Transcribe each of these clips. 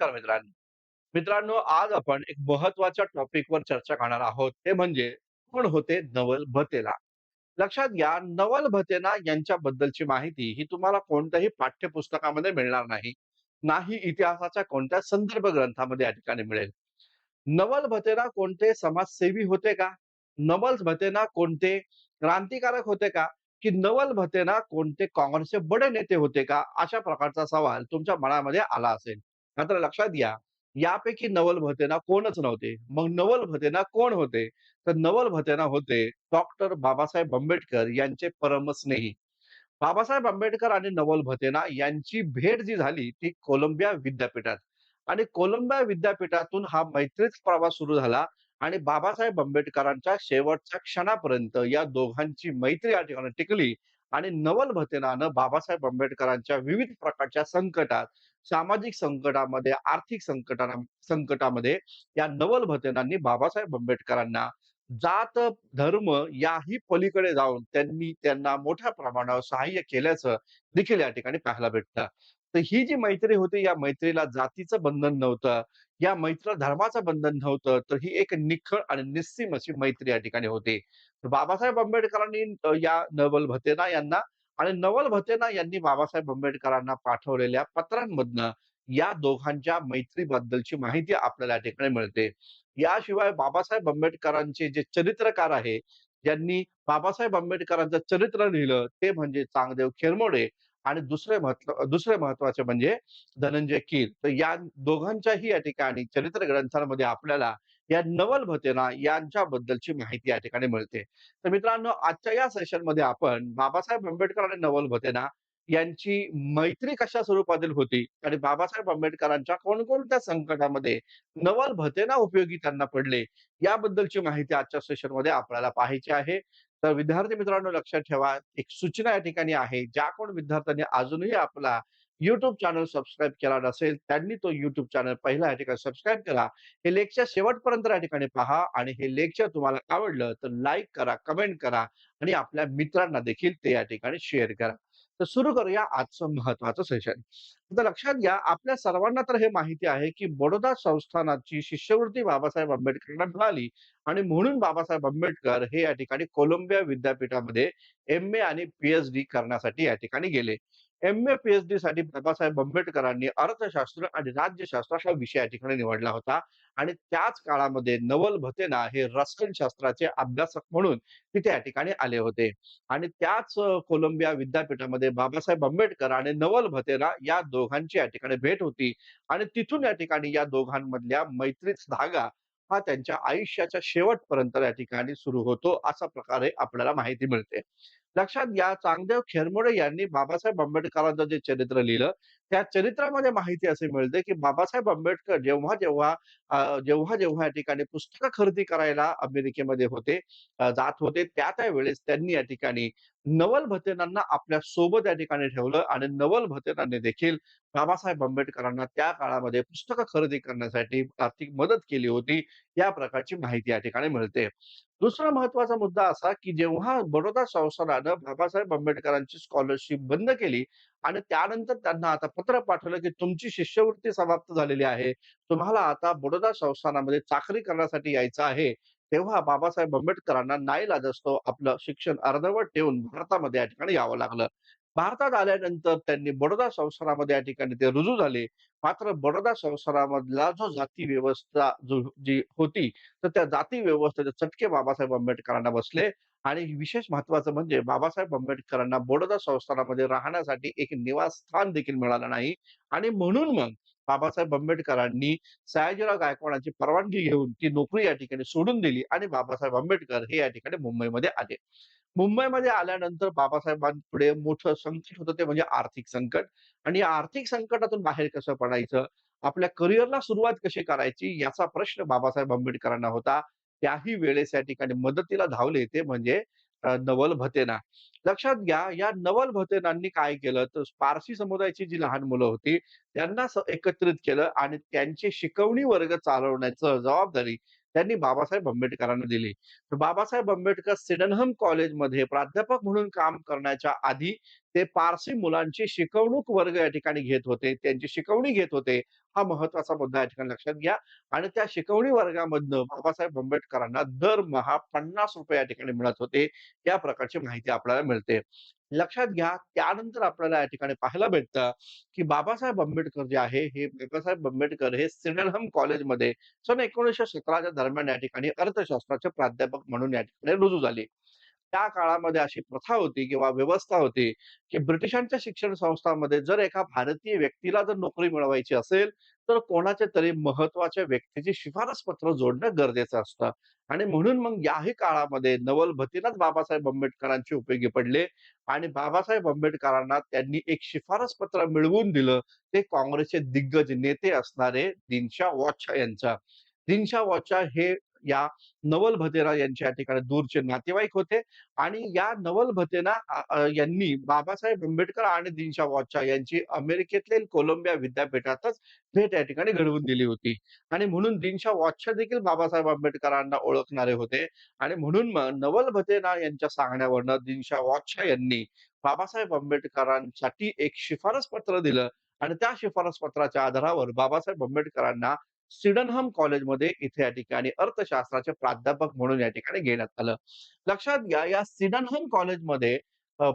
नमस्कार मित्रांनो. मित्रांनो आज आपण एक महत्त्वाच्या टॉपिकवर चर्चा करणार आहोत. ते म्हणजे कोण होते नवल भतेला? लक्षात घ्या नवल भतेना यांच्याबद्दलची माहिती ही तुम्हाला कोणत्याही पाठ्यपुस्तकामध्ये मिळणार नाही. नाही इतिहासाच्या कोणत्या संदर्भ ग्रंथामध्ये या ठिकाणी मिळेल. नवल भतेना कोणते समाजसेवी होते का? नवल भतेना कोणते क्रांतिकारक होते का? की नवल भतेना कोणते काँग्रेसचे बडे नेते होते का? अशा प्रकारचा सवाल तुमच्या मनामध्ये आला असेल. मात्र लक्षात घ्या यापैकी नवल भतेना कोणच नव्हते. मग नवल भतेना कोण होते? तर नवल भतेना होते डॉक्टर बाबासाहेब आंबेडकर यांचे परमस्नेही. बाबासाहेब आंबेडकर आणि नवल भतेना यांची भेट जी झाली ती कोलंबिया विद्यापीठात. आणि कोलंबिया विद्यापीठातून हा मैत्रीच प्रवास सुरू झाला आणि बाबासाहेब आंबेडकरांच्या शेवटच्या क्षणापर्यंत या दोघांची मैत्री या ठिकाणी टिकली आणि नवल भतेनानं बाबासाहेब आंबेडकरांच्या विविध प्रकारच्या संकटात सामाजिक संकटामध्ये आर्थिक संकटा संकटामध्ये या नवल भतेनांनी बाबासाहेब आंबेडकरांना जात धर्म याही पलीकडे जाऊन त्यांनी त्यांना मोठ्या प्रमाणावर सहाय्य केल्याचं देखील या ठिकाणी पाहायला भेटतं. तर ही जी मैत्री होती या मैत्रीला जातीचं बंधन नव्हतं या मैत्रीला धर्माचं बंधन नव्हतं तर ही एक निखळ आणि निस्सीम अशी मैत्री या ठिकाणी होती. तर बाबासाहेब आंबेडकरांनी या नवल भतेना यांना आणि नवल भतेना यांनी बाबासाहेब आंबेडकरांना पाठवलेल्या पत्रांमधनं या दोघांच्या मैत्रीबद्दलची माहिती आपल्याला या ठिकाणी मिळते. याशिवाय बाबासाहेब आंबेडकरांचे जे चरित्रकार आहे ज्यांनी बाबासाहेब आंबेडकरांचं चरित्र लिहिलं ते म्हणजे चांगदेव खेरमोडे आणि दुसरे महत्त्व दुसरे महत्त्वाचे म्हणजे धनंजय कीर तर या दोघांच्याही या ठिकाणी चरित्र ग्रंथांमध्ये आपल्याला या नवल भतेना यांच्याबद्दलची माहिती या ठिकाणी मिळते. तर मित्रांनो आजच्या या सेशनमध्ये आपण बाबासाहेब आंबेडकर आणि नवल भतेना यांची मैत्री कशा स्वरूपातील होती आणि बाबासाहेब आंबेडकरांच्या कोणकोणत्या संकटामध्ये नवल भतेना उपयोगी त्यांना पडले याबद्दलची माहिती आजच्या सेशनमध्ये आपल्याला पाहायची आहे. तर विद्यार्थी मित्रांनो लक्षात ठेवा एक सूचना या ठिकाणी आहे. ज्या कोण विद्यार्थ्यांनी अजूनही आपला युट्यूब चॅनल सबस्क्राईब केला नसेल त्यांनी तो युट्यूब चॅनल पहिला या ठिकाणी सबस्क्राईब करा हे लेक्चर शेवटपर्यंत या ठिकाणी पहा आणि हे लेक्चर तुम्हाला आवडलं तर लाईक करा कमेंट करा आणि आपल्या मित्रांना देखील ते या ठिकाणी शेअर करा. तर सुरू करूया आजचं महत्वाचं सेशन आता लक्षात घ्या आपल्या सर्वांना तर हे माहिती आहे की बडोदा संस्थानाची शिष्यवृत्ती बाबासाहेब आंबेडकरांना मिळाली आणि म्हणून बाबासाहेब आंबेडकर हे या ठिकाणी कोलंबिया विद्यापीठामध्ये एम ए आणि पीएचडी करण्यासाठी या ठिकाणी गेले. एम ए पीएचडी साठी बाबासाहेब आंबेडकरांनी अर्थशास्त्र आणि राज्यशास्त्र हा विषय या ठिकाणी निवडला होता. आणि त्याच काळामध्ये नवल भतेना हे रसायनशास्त्राचे अभ्यासक म्हणून तिथे या ठिकाणी आले होते. आणि त्याच कोलंबिया विद्यापीठामध्ये बाबासाहेब आंबेडकर आणि नवल भतेना या दोघांची या ठिकाणी भेट होती. आणि तिथून या ठिकाणी या दोघांमधल्या मैत्रीच धागा हा त्यांच्या आयुष्याच्या शेवटपर्यंत या ठिकाणी सुरू होतो अशा प्रकारे आपल्याला माहिती मिळते. लक्षात घ्या चांगदेव खेरमोडे यांनी बाबासाहेब आंबेडकरांचं जे चरित्र लिहिलं त्या चरित्रामध्ये माहिती असे मिळते की बाबासाहेब आंबेडकर जेव्हा जेव्हा जेव्हा जेव्हा या ठिकाणी पुस्तकं खरेदी करायला अमेरिकेमध्ये होते जात होते त्या त्या वेळेस त्यांनी या ठिकाणी नवल भतेनांना आपल्यासोबत या ठिकाणी ठेवलं आणि नवल भतेनांनी देखील बाबासाहेब आंबेडकरांना त्या काळामध्ये पुस्तकं खरेदी करण्यासाठी आर्थिक मदत केली होती या प्रकारची माहिती या ठिकाणी मिळते. दुसरा महत्त्वाचा मुद्दा असा की जेव्हा बडोदा संस्थानानं बाबासाहेब आंबेडकरांची स्कॉलरशिप बंद केली आणि त्यानंतर त्यांना आता पत्र पाठवलं की तुमची शिष्यवृत्ती समाप्त झालेली आहे तुम्हाला आता बडोदा संस्थानामध्ये चाकरी करण्यासाठी यायचं आहे तेव्हा बाबासाहेब आंबेडकरांना नाईलाज असतो. आपलं शिक्षण अर्धवट ठेवून भारतामध्ये या ठिकाणी यावं लागलं. भारतात आल्यानंतर त्यांनी बडोदा संसारामध्ये या ठिकाणी ते रुजू झाले. मात्र बडोदा संसारामधला जो जाती व्यवस्था जो जी होती तर त्या जाती व्यवस्थेचे चटके बाबासाहेब आंबेडकरांना बसले. आणि विशेष महत्वाचं म्हणजे बाबासाहेब आंबेडकरांना बडोदा संस्थानामध्ये राहण्यासाठी एक निवासस्थान देखील मिळालं नाही. आणि म्हणून मग बाबासाहेब आंबेडकरांनी सयाजीराव गायकवाडांची परवानगी घेऊन ती नोकरी या ठिकाणी सोडून दिली आणि बाबासाहेब आंबेडकर हे या ठिकाणी मुंबईमध्ये आले. मुंबईमध्ये आल्यानंतर बाबासाहेबांपुढे मोठं संकट होतं ते म्हणजे आर्थिक संकट. आणि आर्थिक संकटातून बाहेर कसं पडायचं? आपल्या करिअरला सुरुवात कशी करायची? याचा प्रश्न बाबासाहेब आंबेडकरांना होता. त्याही वेळेस या ठिकाणी मदतीला धावले ते म्हणजे नवल भतेना. लक्षात घ्या या नवल भतेनांनी काय केलं? तर पारसी समुदायाची जी लहान मुलं होती त्यांना एकत्रित केलं आणि त्यांची शिकवणी वर्ग चालवण्याचं जबाबदारी त्यांनी बाबासाहेब आंबेडकरांना दिली. तर बाबासाहेब आंबेडकर सिडनहम कॉलेजमध्ये प्राध्यापक म्हणून काम करण्याच्या आधी ते पारसी मुलांची शिकवणूक वर्ग या ठिकाणी घेत होते. त्यांची शिकवणी घेत होते. हा महत्त्वाचा मुद्दा या ठिकाणी लक्षात घ्या आणि त्या शिकवणी वर्गामधनं बाबासाहेब आंबेडकरांना दरमहा ₹50 या ठिकाणी मिळत होते. या प्रकारची माहिती आपल्याला मिळते. लक्षात घ्या त्यानंतर आपल्याला या ठिकाणी पाहायला भेटतं, की बाबासाहेब आंबेडकर जे आहे, हे बाबासाहेब आंबेडकर हे सिडनहम कॉलेजमध्ये सन एकोणीसशे सतराच्या दरम्यान या ठिकाणी अर्थशास्त्राचे प्राध्यापक म्हणून या ठिकाणी रुजू झाले. त्या काळामध्ये अशी प्रथा होती किंवा व्यवस्था होती, की ब्रिटिशांच्या शिक्षण संस्थांमध्ये जर एका भारतीय व्यक्तीला जर नोकरी मिळवायची असेल, तर कोणाच्या तरी महत्त्वाच्या व्यक्तीची शिफारस पत्र जोडणं गरजेचं असतं. आणि म्हणून मग याही काळामध्ये नवल भतीनाच बाबासाहेब आंबेडकरांचे उपयोगी पडले आणि बाबासाहेब आंबेडकरांना त्यांनी एक शिफारस पत्र मिळवून दिलं. ते काँग्रेसचे दिग्गज नेते असणारे दिनशा वॉचा यांचा. दिनशा वॉचा हे या नवल भतेरा यांच्या ठिकाणी दूरचे नातेवाईक होते. आणि या नवल भतेना यांनी बाबासाहेब आंबेडकर आणि दिनशा वॉचा यांची अमेरिकेतील कोलंबिया विद्यापीठातच भेट या ठिकाणी घडवून दिली होती. आणि म्हणून दिनशा वॉचा देखील बाबासाहेब आंबेडकरांना ओळखणारे होते. आणि म्हणून मग नवल भतेना यांच्या सांगण्यावरनं दिनशा वॉचा यांनी बाबासाहेब आंबेडकरांसाठी एक शिफारस पत्र दिलं. आणि त्या शिफारस पत्राच्या आधारावर बाबासाहेब आंबेडकरांना सिडनहम कॉलेजमध्ये इथे या ठिकाणी अर्थशास्त्राचे प्राध्यापक म्हणून या ठिकाणी घेण्यात आलं. लक्षात घ्या या सिडनहम कॉलेजमध्ये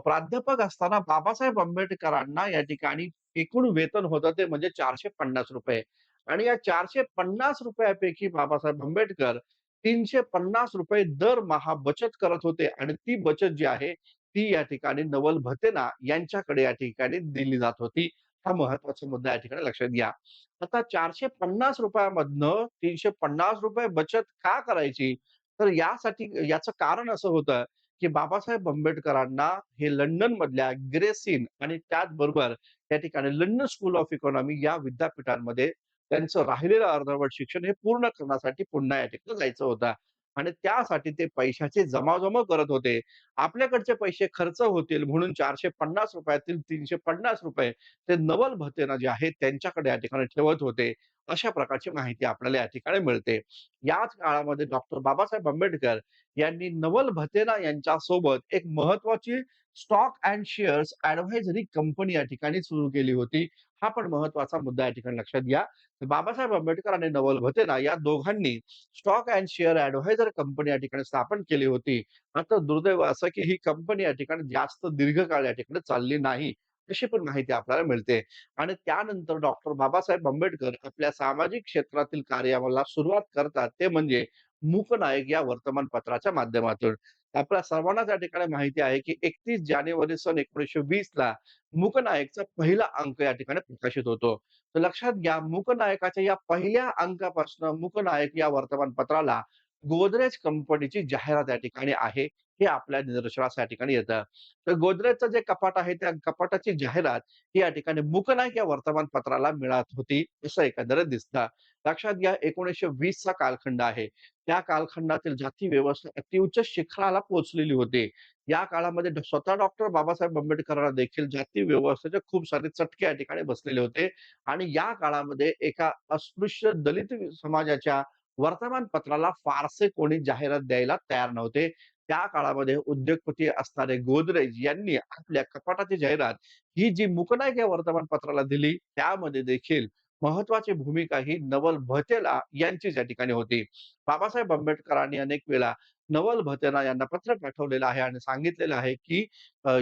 प्राध्यापक असताना बाबासाहेब आंबेडकरांना या ठिकाणी एकूण वेतन होतं ते म्हणजे ₹450 आणि या चारशे पन्नास रुपयापैकी बाबासाहेब आंबेडकर ₹350 दरमहा बचत करत होते आणि ती बचत जी आहे, ती या ठिकाणी नवल भतेना यांच्याकडे या ठिकाणी दिली जात होती. हा महत्त्वाचा मुद्दा या ठिकाणी लक्षात घ्या. आता ₹450 मधनं ₹350 बचत का करायची? तर यासाठी याचं कारण असं होतं, की बाबासाहेब आंबेडकरांना हे लंडन मधल्या ग्रेसिन आणि त्याचबरोबर त्या ठिकाणी लंडन स्कूल ऑफ इकॉनॉमी या विद्यापीठांमध्ये त्यांचं राहिलेलं अर्धवट शिक्षण हे पूर्ण करण्यासाठी पुन्हा या ठिकाणी जायचं होतं आणि त्यासाठी ते पैशाची जमाजमा करत होते. आपल्याकडचे पैसे खर्च होतील म्हणून चारशे पन्नास रुपयातील तीनशे पन्नास रुपये ते नवल भतेना जे आहेत त्यांच्याकडे या ठिकाणी ठेवत होते. अशा प्रकारची माहिती आपल्याला या ठिकाणी मिळते. याच काळामध्ये डॉक्टर बाबासाहेब आंबेडकर यांनी नवल भतेना यांच्यासोबत एक महत्वाची stock and shares advisory company या ठिकाणी सुरू केली होती. हा पण महत्त्वाचा मुद्दा या ठिकाणी लक्षात घ्या. बाबासाहेब आंबेडकर आणि नवल भतेना या दोघांनी stock and share advisor company या ठिकाणी स्थापन केली होती. मात्र दुर्दैव असं की ही कंपनी या ठिकाणी जास्त दीर्घकाळ या ठिकाणी चालली नाही. अशी पण माहिती आपल्याला मिळते आणि त्यानंतर डॉक्टर बाबासाहेब आंबेडकर आपल्या सामाजिक क्षेत्रातील कार्याला सुरुवात करतात ते म्हणजे मूकनायक या वर्तमानपत्राच्या माध्यमातून. आपल्या सर्वांना त्या ठिकाणी माहिती आहे की 31 जानेवारी सन 1920 ला मूकनायकचा पहिला अंक या ठिकाणी प्रकाशित होतो. तर लक्षात घ्या मूकनायकाच्या या पहिल्या अंकापासून मूकनायक या वर्तमानपत्राला गोदरेज कंपनीची जाहिरात या ठिकाणी आहे. हे आपल्या निदर्शनास या ठिकाणी येतं. तर गोदरेजचं जे कपाट आहे त्या कपाटाची जाहिरात ही या ठिकाणी मूकनायक या वर्तमानपत्राला मिळत होती, असं एकंदरीत दिसतं. लक्षात घ्या 1920 चा कालखंड आहे. त्या कालखंडातील जाती व्यवस्था अतिउच्च शिखराला पोहोचलेली होती. या काळामध्ये स्वतः डॉक्टर बाबासाहेब आंबेडकरांना देखील जाती व्यवस्थेचे खूप सारे चटके या ठिकाणी बसलेले होते आणि या काळामध्ये एका अस्पृश्य दलित समाजाच्या वर्तमानपत्राला फारसे कोणी जाहिरात द्यायला तयार नव्हते. त्या काळामध्ये उद्योगपती असणारे गोदरेज यांनी आपल्या कपाटाची जाहिरात ही जी मुकनायक या वर्तमानपत्राला दिली, त्यामध्ये देखील महत्वाची भूमिका ही नवल भतेला यांचीच या ठिकाणी होती. बाबासाहेब आंबेडकरांनी अनेक वेळा नवल भतेना यांना पत्र पाठवलेलं आहे आणि सांगितलेलं आहे, की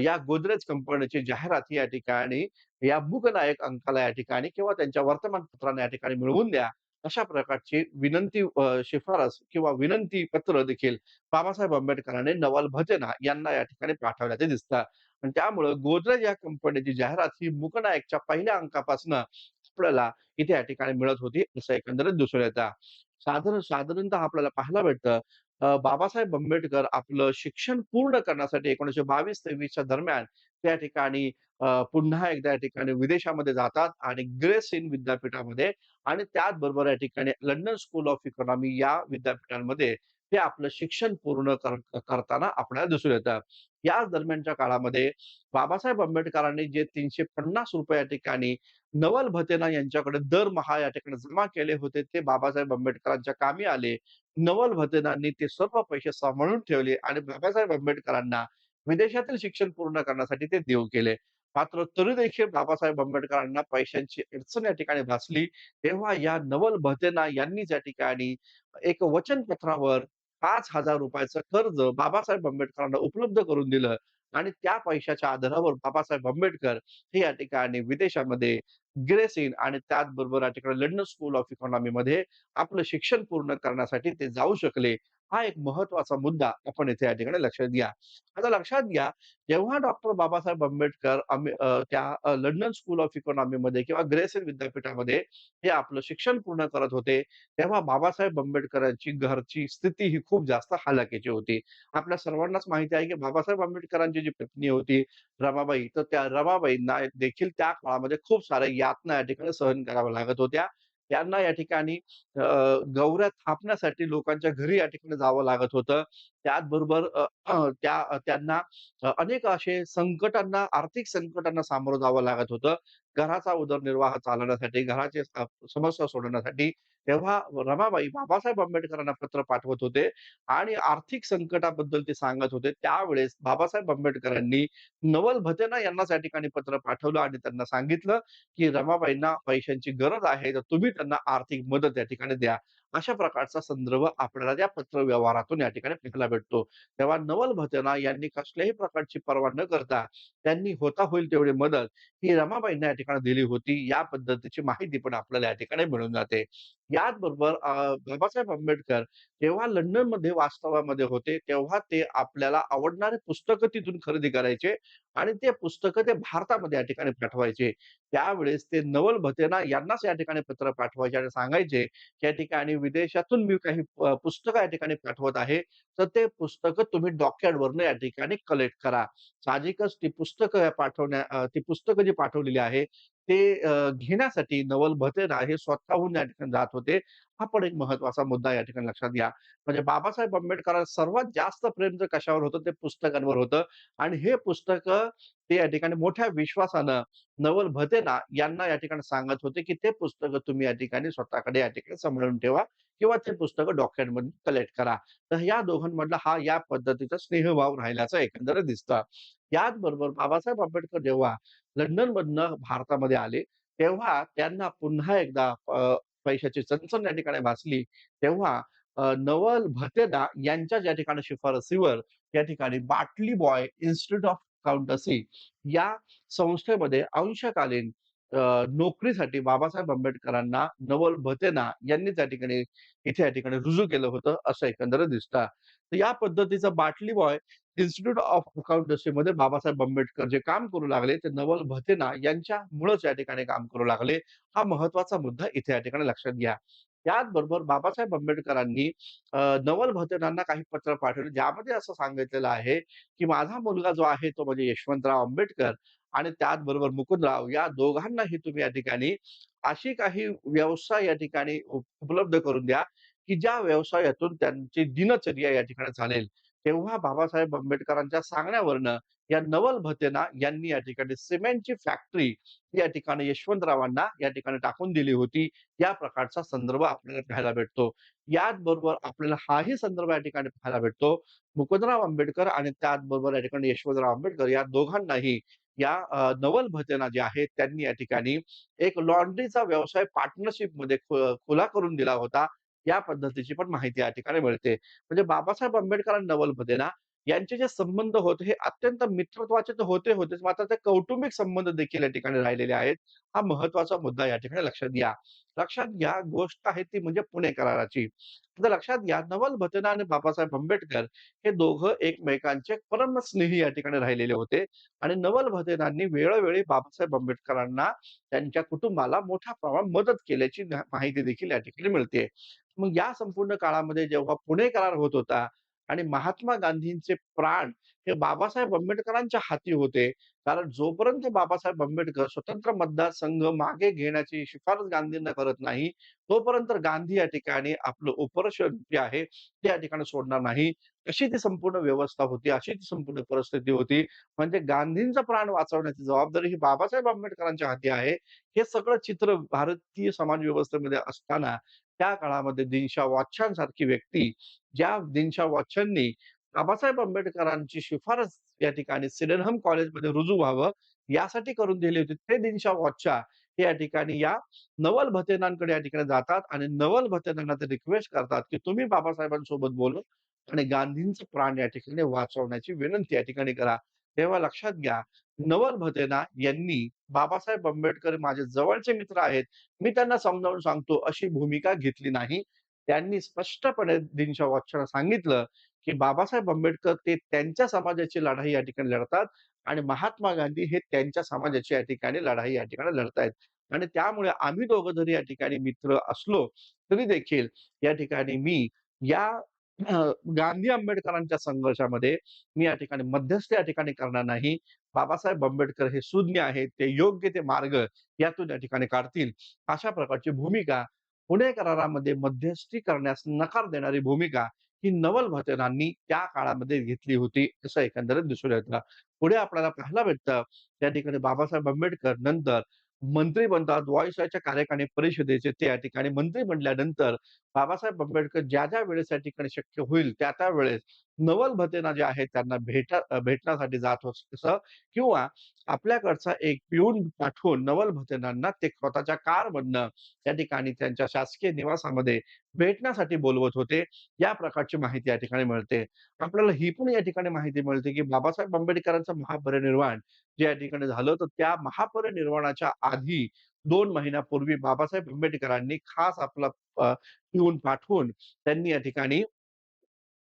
या गोदरेज कंपनीची जाहिरात ही या ठिकाणी या मुकनायक अंकाला या ठिकाणी किंवा त्यांच्या वर्तमानपत्रांना या ठिकाणी मिळवून द्या. अशा प्रकारची विनंती अ, शिफारस किंवा विनंती पत्र देखील बाबासाहेब आंबेडकरांनी नवाल भजना यांना या ठिकाणी पाठवल्याचे दिसतं आणि त्यामुळं गोदरेज या कंपनीची जाहिरात ही मुकनायकच्या पहिल्या अंकापासून आपल्याला इथे या ठिकाणी मिळत होती, असं एकंदरीत दिसून येतं. साधारण साधारणतः आपल्याला पाहायला भेटतं अ, बाबासाहेब आंबेडकर आपलं शिक्षण पूर्ण करण्यासाठी 1922-23 च्या दरम्यान त्या ठिकाणी अ, पुन्हा एकदा या ठिकाणी विदेशामध्ये जातात आणि ग्रेस इन विद्यापीठामध्ये आणि त्याचबरोबर या ठिकाणी लंडन स्कूल ऑफ इकॉनॉमी या विद्यापीठांमध्ये ते आपलं शिक्षण पूर्ण कर करताना आपल्याला दिसून येतं. याच दरम्यानच्या काळामध्ये बाबासाहेब आंबेडकरांनी जे ₹350 या ठिकाणी नवल भतेना यांच्याकडे दरमहा या ठिकाणी जमा केले होते, ते बाबासाहेब आंबेडकरांच्या कामी आले. नवल भतेनांनी ते सर्व पैसे सांभाळून ठेवले आणि बाबासाहेब आंबेडकरांना विदेशातील शिक्षण पूर्ण करण्यासाठी ते देऊ केले. मात्र तरी देखील बाबासाहेब आंबेडकरांना पैशांची अडचण या ठिकाणी भासली. तेव्हा या नवल भतेना यांनीच या ठिकाणी एक वचनपत्रावर पाच हजार रुपयाचं कर्ज बाबासाहेब आंबेडकरांना उपलब्ध करून दिलं आणि त्या पैशाच्या आधारावर बाबासाहेब आंबेडकर हे या ठिकाणी विदेशामध्ये ग्रेसिन आणि त्याचबरोबर या ठिकाणी लंडन स्कूल ऑफ इकॉनॉमी मध्ये आपलं शिक्षण पूर्ण करण्यासाठी ते जाऊ शकले. हा एक महत्त्वाचा मुद्दा आपण इथे या ठिकाणी लक्षात घ्या. आता लक्षात घ्या, जेव्हा डॉक्टर बाबासाहेब आंबेडकर त्या लंडन स्कूल ऑफ इकॉनॉमीमध्ये किंवा ग्रेसिन विद्यापीठामध्ये हे आपलं शिक्षण पूर्ण करत होते, तेव्हा बाबासाहेब आंबेडकरांची घरची स्थिती ही खूप जास्त हालाकीची होती. आपल्या सर्वांनाच माहिती आहे, की बाबासाहेब आंबेडकरांची जी पत्नी होती रमाबाई, तर त्या रमाबाईंना देखील त्या काळामध्ये खूप साऱ्या यातना या ठिकाणी सहन कराव्या लागत होत्या. त्यांना या ठिकाणी गौऱ्या गवऱ्या थापण्यासाठी लोकांच्या घरी या ठिकाणी जावं लागत होतं. त्याचबरोबर त्या त्यांना अनेक असे संकटांना, आर्थिक संकटांना सामोरं जावं लागत होतं. घराचा उदरनिर्वाह चालवण्यासाठी, घराचे समस्या सोडवण्यासाठी. तेव्हा रमाबाई बाबासाहेब आंबेडकरांना पत्र पाठवत होते आणि आर्थिक संकटाबद्दल ते सांगत होते. त्यावेळेस बाबासाहेब आंबेडकरांनी नवल भतेना यांना त्या ठिकाणी पत्र पाठवलं आणि त्यांना सांगितलं, की रमाबाईंना पैशांची गरज आहे, तर तुम्ही त्यांना आर्थिक मदत या ठिकाणी द्या. अशा प्रकारचा संदर्भ आपल्याला त्या पत्रव्यवहारातून या ठिकाणी पाहायला भेटतो. तेव्हा नवल भजना यांनी कसल्याही प्रकारची पर्वा न करता त्यांनी होता होईल तेवढी मदत ही रमाबाईंना या ठिकाणी दिली होती. या पद्धतीची माहिती पण आपल्याला या ठिकाणी मिळून जाते. याचबरोबर बरोबर बाबासाहेब आंबेडकर जेव्हा लंडनमध्ये वास्तवामध्ये होते, तेव्हा ते आपल्याला आवडणारे पुस्तकं तिथून खरेदी करायचे आणि ते पुस्तकं ते भारतामध्ये या ठिकाणी पाठवायचे. त्यावेळेस ते नवल भतेना यांनाच या ठिकाणी पत्र पाठवायचे आणि सांगायचे, की या ठिकाणी विदेशातून मी काही पुस्तकं या ठिकाणी पाठवत आहे, तर ते पुस्तकं तुम्ही डॉकयार्डवरनं या ठिकाणी कलेक्ट करा. साहजिकच ती पुस्तकं पाठवण्या ती पुस्तकं जी पाठवलेली आहे, ते अ, घेण्यासाठी नवल भतेरा हे स्वतःहून या ठिकाणी जात होते. हा पण एक महत्त्वाचा मुद्दा या ठिकाणी लक्षात घ्या. म्हणजे बाबासाहेब आंबेडकरांचं सर्वात जास्त प्रेम जर कशावर होतं, ते पुस्तकांवर होतं आणि हे पुस्तकं ते या ठिकाणी मोठ्या विश्वासानं नवल भतेना यांना या ठिकाणी सांगत होते, की ते पुस्तकं तुम्ही या ठिकाणी स्वतःकडे या ठिकाणी सांभाळून ठेवा किंवा ते पुस्तकं डॉक्युमेंटमधून कलेक्ट करा. तर या दोघांमधला हा या पद्धतीचा स्नेहभाव राहिल्याचं एकंदरीत दिसतं. याचबरोबर बाबासाहेब आंबेडकर जेव्हा लंडनमधनं भारतामध्ये आले, तेव्हा त्यांना पुन्हा एकदा पैशाची चणचण या ठिकाणी भासली. तेव्हा नवल भतेदा यांच्या ज्या ठिकाणी शिफारसीवर या ठिकाणी बाटली बॉय इन्स्टिट्यूट ऑफ अकाउंटन्सी या संस्थेमध्ये अंशकालीन नोकरीसाठी बाबासाहेब आंबेडकरांना नवल भतेना यांनी त्या ठिकाणी इथे या ठिकाणी रुजू केलं होतं, असं एकंदरीत दिसतं. तर या पद्धतीचं बाटली बॉय इन्स्टिट्यूट ऑफ अकाउंटन्सीमध्ये बाबासाहेब आंबेडकर जे काम करू लागले, ते नवल भतेना यांच्यामुळंच या ठिकाणी काम करू लागले. हा महत्त्वाचा मुद्दा इथे या ठिकाणी लक्षात घ्या. त्याचबरोबर बाबासाहेब आंबेडकरांनी नवल भतेनांना काही पत्र पाठवले, ज्यामध्ये असं सांगितलेलं आहे, की माझा मुलगा जो आहे तो म्हणजे यशवंतराव आंबेडकर आणि त्याचबरोबर मुकुंदराव या दोघांनाही तुम्ही या ठिकाणी अशी काही व्यवसाय या ठिकाणी उपलब्ध करून द्या, की ज्या व्यवसायातून त्यांची दिनचर्या या ठिकाणी चालेल. तेव्हा बाबासाहेब आंबेडकरांच्या सांगण्यावरनं या नवल भतेना यांनी या ठिकाणी सिमेंटची फॅक्टरी या ठिकाणी यशवंतरावांना या ठिकाणी टाकून दिली होती. या प्रकारचा संदर्भ आपल्याला पाहायला भेटतो. याचबरोबर आपल्याला हाही संदर्भ या ठिकाणी पाहायला भेटतो. मुकुंदराव आंबेडकर आणि त्याचबरोबर या ठिकाणी यशवंतराव आंबेडकर या दोघांनाही या नवल भतेना जे आहेत त्यांनी या ठिकाणी एक लॉन्ड्रीचा व्यवसाय पार्टनरशिपमध्ये खुला करून दिला होता. या पद्धतीची पण माहिती या ठिकाणी मिळते. म्हणजे बाबासाहेब आंबेडकर आणि नवल ना यांचे जे संबंध होते हे अत्यंत मित्रत्वाचे तर होते होतेच, मात्र ते कौटुंबिक संबंध देखील या ठिकाणी राहिलेले आहेत. हा महत्त्वाचा मुद्दा या ठिकाणी लक्षात घ्या. लक्षात घ्या गोष्ट आहे ती म्हणजे पुणे कराराची. आता लक्षात घ्या नवल भतेना आणि बाबासाहेब आंबेडकर हे दोघं एकमेकांचे परमस्नेही या ठिकाणी राहिलेले होते आणि नवल भतेनांनी वेळोवेळी बाबासाहेब आंबेडकरांना त्यांच्या कुटुंबाला मोठ्या प्रमाणात मदत केल्याची माहिती देखील या ठिकाणी मिळते. मग या संपूर्ण काळामध्ये जेव्हा पुणे करार होत होता आणि महात्मा गांधींचे प्राण हे बाबासाहेब आंबेडकरांच्या हाती होते. कारण जोपर्यंत बाबासाहेब आंबेडकर स्वतंत्र मतदारसंघ मागे घेण्याची शिफारस गांधींना करत नाही, तोपर्यंत गांधी या ठिकाणी आपलं उपोषण जे आहे, ते या ठिकाणी सोडणार नाही. अशी ती संपूर्ण व्यवस्था होती, अशी ती संपूर्ण परिस्थिती होती. म्हणजे गांधींचा प्राण वाचवण्याची जबाबदारी ही बाबासाहेब आंबेडकरांच्या हाती आहे. हे सगळं चित्र भारतीय समाज व्यवस्थेमध्ये असताना त्या काळामध्ये दिनशा वाच्छांसारखी व्यक्ती, ज्या दिनशा वाच्छांनी बाबासाहेब आंबेडकरांची शिफारस या ठिकाणी सिडनहम कॉलेजमध्ये रुजू व्हावं, यासाठी करून दिली होती. ते दिनशा वाच्छा हे या ठिकाणी या नवल भतेनांकडे या ठिकाणी जातात आणि नवल भतेनांना ते रिक्वेस्ट करतात, की तुम्ही बाबासाहेबांसोबत बोलून आणि गांधींचं प्राण या ठिकाणी वाचवण्याची विनंती या ठिकाणी करा. तेव्हा लक्षात घ्या, नवल भदेना यांनी बाबासाहेब आंबेडकर माझे जवळचे मित्र आहेत. मी त्यांना समजावून सांगतो अशी भूमिका घेतली नाही. त्यांनी स्पष्टपणे दिनशा वॉचला सांगितलं, की बाबासाहेब आंबेडकर ते त्यांच्या समाजाची लढाई या ठिकाणी लढतात आणि महात्मा गांधी हे त्यांच्या समाजाची या ठिकाणी लढाई या ठिकाणी लढतायत. आणि त्यामुळे आम्ही दोघं जरी या ठिकाणी मित्र असलो, तरी देखील या ठिकाणी मी या गांधी आंबेडकरांच्या संघर्षामध्ये मी या ठिकाणी मध्यस्थी या ठिकाणी करणार नाही. बाबासाहेब आंबेडकर हे सुज्ञ आहेत. ते योग्य ते मार्ग यातून या ठिकाणी काढतील. अशा प्रकारची भूमिका पुणे करारामध्ये मध्यस्थी करण्यास नकार देणारी भूमिका ही नवल भटेनांनी त्या काळामध्ये घेतली होती, असं एकंदरीत दिसून येतं. पुढे आपल्याला पाहायला भेटतं, त्या ठिकाणी बाबासाहेब आंबेडकर नंतर मंत्री बनतात. व्हाईसरॉयच्या कार्यकारिणी परिषदेचे ते या ठिकाणी मंत्री बनल्यानंतर बाबासाहेब आंबेडकर ज्या-ज्या वेळेस या ठिकाणी शक्य होईल, त्या-त्या वेळेस नवल भतेना जे आहेत त्यांना भेटा भेटण्यासाठी जात असं किंवा आपल्याकडचा एक पिऊन पाठवून नवल भतेनांना ते स्वतःच्या कार बनणं त्या ठिकाणी त्यांच्या शासकीय निवासामध्ये भेटण्यासाठी बोलवत होते. या प्रकारची माहिती या ठिकाणी मिळते. आपल्याला ही पण या ठिकाणी माहिती मिळते, की बाबासाहेब आंबेडकरांचं महापरिनिर्वाण जे या ठिकाणी झालं, तर त्या महापरिनिर्वाणाच्या आधी दोन महिन्यापूर्वी बाबासाहेब आंबेडकरांनी खास आपला पिऊन पाठवून त्यांनी या ठिकाणी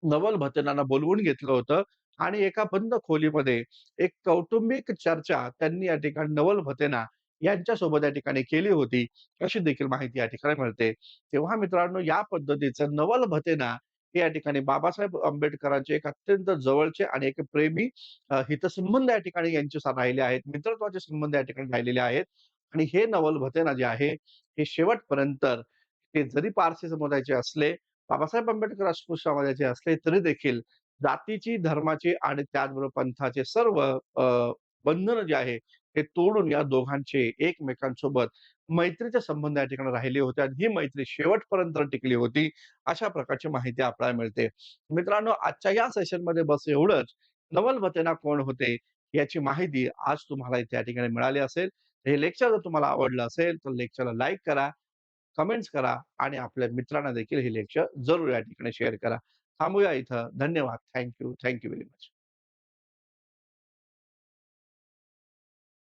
नवल भतेनांना बोलवून घेतलं होतं आणि एका बंद खोलीमध्ये एक कौटुंबिक चर्चा त्यांनी या ठिकाणी नवल भतेना यांच्यासोबत या ठिकाणी केली होती, अशी देखील माहिती या ठिकाणी मिळते. तेव्हा मित्रांनो या पद्धतीचं नवल भतेना हे या ठिकाणी बाबासाहेब आंबेडकरांचे एक अत्यंत जवळचे आणि एक प्रेमी हितसंबंध या ठिकाणी यांचे राहिले आहेत. मित्रत्वाचे संबंध या ठिकाणी राहिलेले आहेत आणि हे नवल भतेना जे आहे, हे शेवटपर्यंत ते जरी पारसी समुदायाचे असले, बाबासाहेब आंबेडकर राजपूत समाजाचे असले, तरी देखील जातीची, धर्माची आणि त्याचबरोबर पंथाचे सर्व बंधन जे आहे, ते तोडून या दोघांचे एकमेकांसोबत मैत्रीचे संबंध या ठिकाणी राहिले होते आणि ही मैत्री शेवटपर्यंत टिकली होती. अशा प्रकारची माहिती आपल्याला मिळते. मित्रांनो, आजच्या या सेशनमध्ये बस एवढंच. नवल भतेना कोण होते, याची माहिती आज तुम्हाला इथे या ठिकाणी मिळाली असेल. हे लेक्चर जर तुम्हाला आवडलं असेल, तर लेक्चरला लाईक करा, कमेंट्स करा आणि आपल्या मित्रांना देखील हे लेक्चर जरूर या ठिकाणी शेअर करा. थांबूया इथं. धन्यवाद. Thank you. Thank you very much.